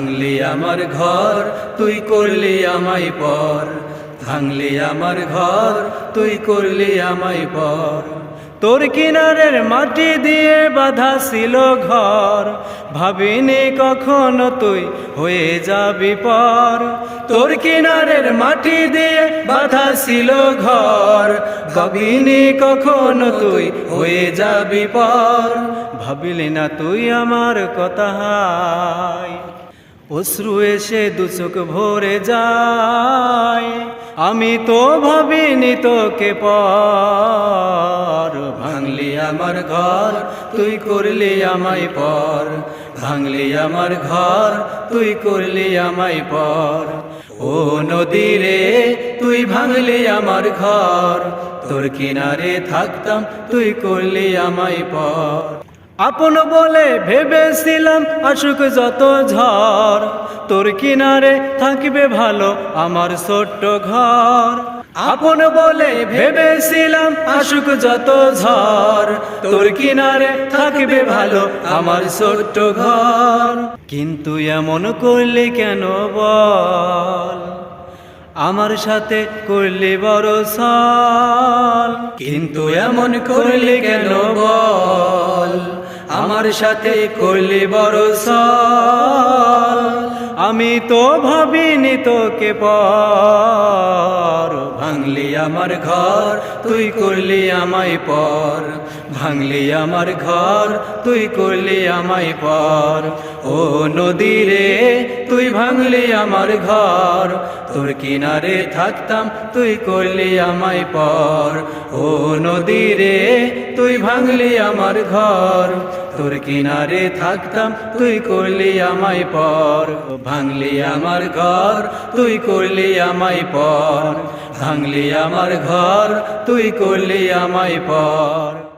ভাঙলি আমার ঘর, তুই করলি আমায় পর। ভাঙলি আমার ঘর, তুই করলি আমায় পর। তোর কিনারের মাটি দিয়ে বাধা ছিল ঘর। ভাবিনি কখনো তুই হয়ে যাবি পর। তোর কিনারের মাটি দিয়ে বাধা ছিল ঘর। ভাবিনি কখনো তুই হয়ে যাবি পর। ভাবিলি না তুই আমার কথা অশ্রু এসে দুচোখ ভরে যায়। আমি তো ভাবিনি তোকে পর। ভাঙলি আমার ঘর, তুই করলি আমায় পর। ভাঙলি আমার ঘর, তুই করলি আমায় পর। ও নদী রে, তুই ভাঙলি আমার ঘর। তোর কিনারে থাকতাম, তুই করলি আমায় পর। আপন বলে ভেবেছিলাম আসুক যত ঝড়, তোর কিনারে থাকবে ভালো আমার ছোট্ট ঘর। আপন বলে ভেবেছিলাম আসুক যত ঝড়, তোর কিনারে থাকবে ভালো আমার ছোট্ট ঘর। কিন্তু এমন করলি কেন বল? আমার সাথে করলে বড় সাল। কিন্তু এমন করলি কেন বল? আমার সাথে করলি বড় সাল। আমি তো ভাবিনি তোকে পর। ভাঙলি আমার ঘর, তুই করলি আমায় পর। ভাঙলি আমার ঘর, তুই করলি আমায় পর। ও নদী রে তুই ভাঙলি আমার ঘর। তোর কিনারে থাকতাম, তুই করলি আমায় পর। ও নদী রে তুই ভাঙলি আমার ঘর। তোর কিনারে থাকতাম, তুই করলি আমায় পর। ভাঙলি আমার ঘর, তুই করলি আমায় পর। ভাঙলি আমার ঘর, তুই করলি আমায় পর।